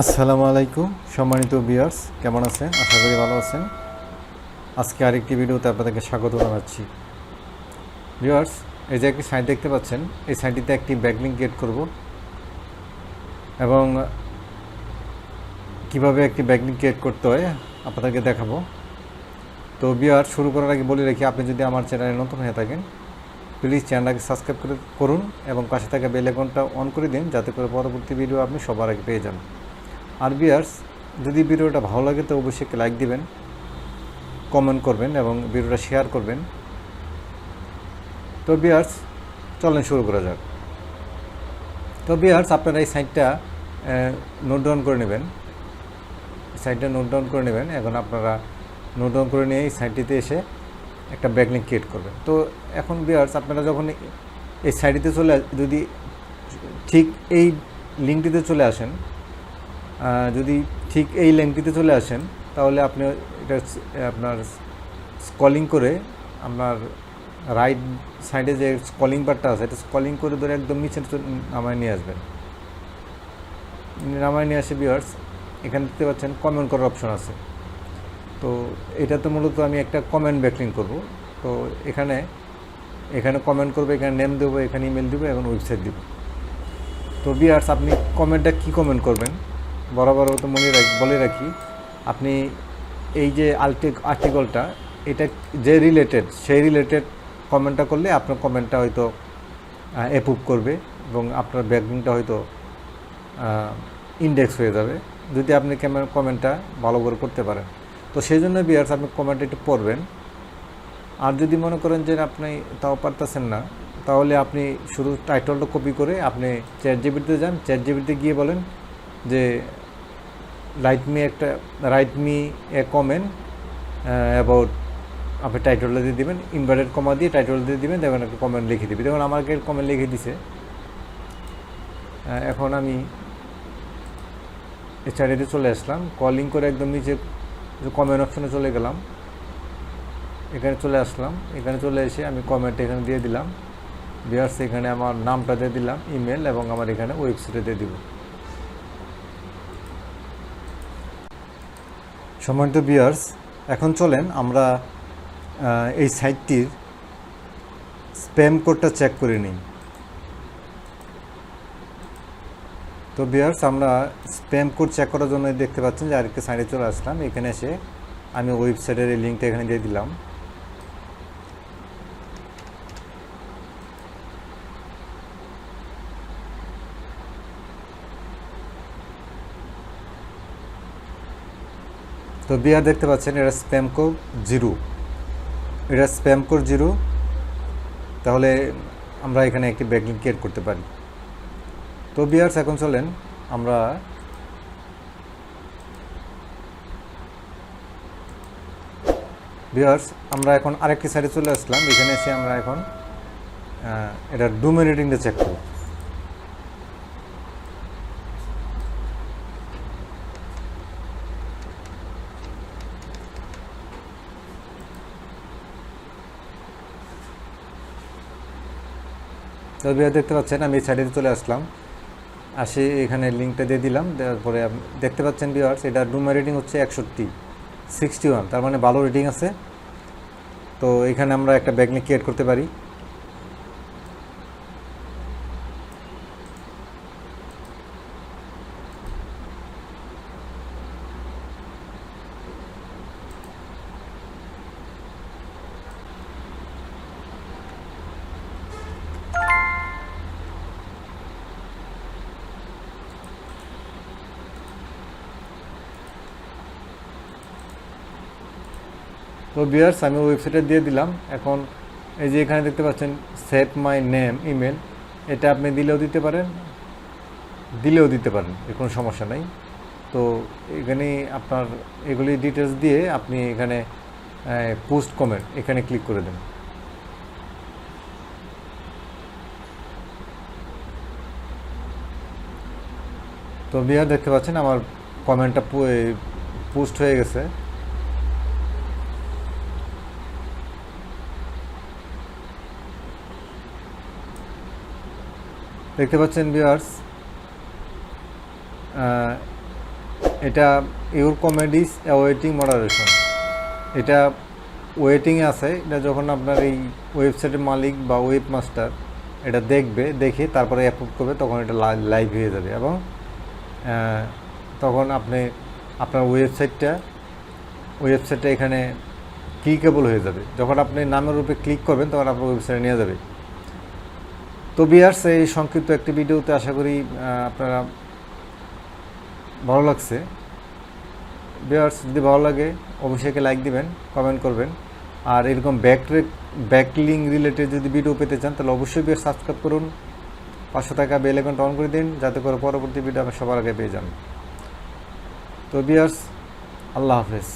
আসসালামু আলাইকুম, সম্মানিত বিয়ার্স কেমন আছেন? আশা করি ভালো আছেন। আজকে আরেকটি ভিডিওতে আপনাদেরকে স্বাগত জানাচ্ছি। বিয়ার্স এই যে একটি সাইট দেখতে পাচ্ছেন, এই সাইটটিতে একটি ব্যাকলিং ক্রিয়েট করব এবং কীভাবে একটি ব্যাকলিং ক্রিয়েট করতে হয় আপনাদেরকে দেখাবো। তো বিয়ার শুরু করার আগে বলে রাখি, আপনি যদি আমার চ্যানেলে নতুন হয়ে থাকেন প্লিজ চ্যানেলটাকে সাবস্ক্রাইব করে করুন এবং পাশে থাকা বেল অন করে দিন, যাতে করে পরবর্তী ভিডিও আপনি সবার আগে পেয়ে যান। আর বিয়ার্স যদি ভিডিওটা ভালো লাগে তো অবশ্যই লাইক দিবেন কমেন্ট করবেন এবং ভিডিওটা শেয়ার করবেন। তো বিয়ার্স, চলেন শুরু করা যাক। তো বিয়ার্স, আপনারা এই সাইটটা নোট ডাউন করে নেবেন। সাইটটা নোট ডাউন করে নেবেন, এখন আপনারা নোট ডাউন করে নিয়ে এই সাইটটিতে এসে একটা ব্যাকলিং ক্রিয়েট করবেন। তো এখন বিয়ার্স, আপনারা যখন এই সাইটটিতে চলে যদি ঠিক এই লিঙ্কটিতে চলে আসেন যদি ঠিক এই লিঙ্কটিতে চলে আসেন, তাহলে আপনি এটা, আপনার স্কলিং করে আপনার রাইট সাইডে যে স্কলিং বারটা আছে, এটা স্কলিং করে ধরে একদম নিচে নামায় নিয়ে আসবেন। নামায় নিয়ে আসে বিয়ার্স এখানে দেখতে পাচ্ছেন কমেন্ট করার অপশন আছে। তো এটা তো মূলত আমি একটা কমেন্ট ব্যাকলিং করব। তো এখানে এখানে কমেন্ট করব, এখানে নেম দেবো, এখানে ইমেল দেবো এবং ওয়েবসাইট দেবো। তো বিয়ার্স আপনি কমেন্টটা কী কমেন্ট করবেন? বরাবর তো মনে রাখ, বলে রাখি, আপনি এই যে আর্টিক আর্টিকলটা এটা যে রিলেটেড সেই রিলেটেড কমেন্টটা করলে আপনার কমেন্টটা হয়তো অ্যাপ্রুভ করবে এবং আপনার ব্যাকলিংটা হয়তো ইন্ডেক্স হয়ে যাবে। যদি আপনি ক্যামেরা কমেন্টটা ভালো করে করতে পারেন। তো সেই জন্য বিয়ার্স আপনি কমেন্ট একটু পড়বেন। আর যদি মনে করেন যে আপনি তাও পারতেছেন না, তাহলে আপনি শুধু টাইটলটা কপি করে আপনি চ্যাট জিবিতে যান। চ্যাট জিবিতে গিয়ে বলেন যে রাইট মি একটা write me a comment about আপনি টাইটলটা দিয়ে দেবেন ইনভার্টেড কমা দিয়ে টাইটল দিয়ে দিবেন, দেখবেন একটা কমেন্ট লিখে দিবে। দেখুন আমাকে কমেন্ট লিখে দিছে। এখন আমি এই চলে আসলাম। কলিং করে একদম নিচে কমেন্ট অপশনে চলে গেলাম। এখানে চলে আসলাম। এখানে চলে এসে আমি কমেন্ট এখানে দিয়ে দিলাম। বিয়ার্স এখানে আমার নামটা দিয়ে দিলাম ইমেল এবং আমার এখানে ওয়েবসাইটে দিয়ে দিব। সম্মানিত বিয়ার্স এখন চলেন আমরা এই সাইটটির স্প্যাম কোডটা চেক করে নিই। তো বিয়ার্স আমরা স্প্যাম কোড চেক করার জন্য দেখতে পাচ্ছেন যে আরেকটা সাইডে চলে আসলাম। এখানে এসে আমি ওয়েবসাইটের এই লিঙ্কটা এখানে দিয়ে দিলাম। তো বিয়ার দেখতে পাচ্ছেন এটা স্প্যাম কোড জিরো। এটা স্প্যাম কোড জিরো। তাহলে আমরা এখানে একটি ব্যাকলিং ক্রিয়েট করতে পারি। তো বিয়ার্স এখন চলেন আমরা বিয়ার্স আমরা এখন আরেকটি সাইডে চলে আসলাম। এখানে এসে আমরা এখন আহ, এটা ডোমেন রেটিংটা চেক করব। তো বিয়ার দেখতে পাচ্ছেন, আমি এই সাইডে চলে আসলাম। আসে, এখানে লিঙ্কটা দিয়ে দিলাম, দেওয়ার পরে দেখতে পাচ্ছেন ভিওয়ার্স এটা ডুমা রেটিং হচ্ছে একষট্টি সিক্সটি ওয়ান তার মানে ভালো রেটিং আছে। তো এখানে আমরা একটা ব্যাগ নিয়ে ক্রিয়েট করতে পারি। তো বিয়ার্স আমি ওয়েবসাইটে দিয়ে দিলাম। এখন এই যে এখানে দেখতে পাচ্ছেন সেট মাই নেম ইমেল এটা আপনি দিলেও দিতে পারেন, দিলেও দিতে পারেন এর কোনো সমস্যা নাই। তো এখানে আপনার এগুলি ডিটেলস দিয়ে আপনি এখানে পোস্ট কমেন্ট এখানে ক্লিক করে দেন। তো বিহার দেখতে পাচ্ছেন, আমার কমেন্টটা পোস্ট হয়ে গেছে। দেখতে পাচ্ছেন ভিউয়ার্স এটা ইউর কমেডিস অ্যাওয়েটিং মডারেশন এটা ওয়েটিংয়ে আছে, এটা যখন আপনার এই ওয়েবসাইটের মালিক বা ওয়েব মাস্টার এটা দেখবে, দেখে তারপরে অ্যাপ্রুভ করবে, তখন এটা লাইভ হয়ে যাবে এবং তখন আপনি আপনার ওয়েবসাইটটা ওয়েবসাইটটা এখানে ক্লিকেবল হয়ে যাবে। যখন আপনি নামের উপরে ক্লিক করবেন, তখন আপনার ওয়েবসাইটে নিয়ে যাবে। তো বিয়ার্স, এই সংক্ষিপ্ত একটি ভিডিওতে আশা করি আপনারা ভালো লাগছে। বিয়ার্স, যদি ভালো লাগে, অবশ্যই লাইক দিবেন কমেন্ট করবেন। আর এরকম ব্যাক ব্যাকলিং রিলেটেড যদি ভিডিও পেতে চান, তাহলে অবশ্যই বিয়ার সাবস্ক্রাইব করুন। পাঁচশো টাকা বেল আইকনটা অন করে দিন, যাতে করে পরবর্তী ভিডিও আপনি সবার আগে পেয়ে যান। তো বিয়ার্স, আল্লাহ হাফেজ।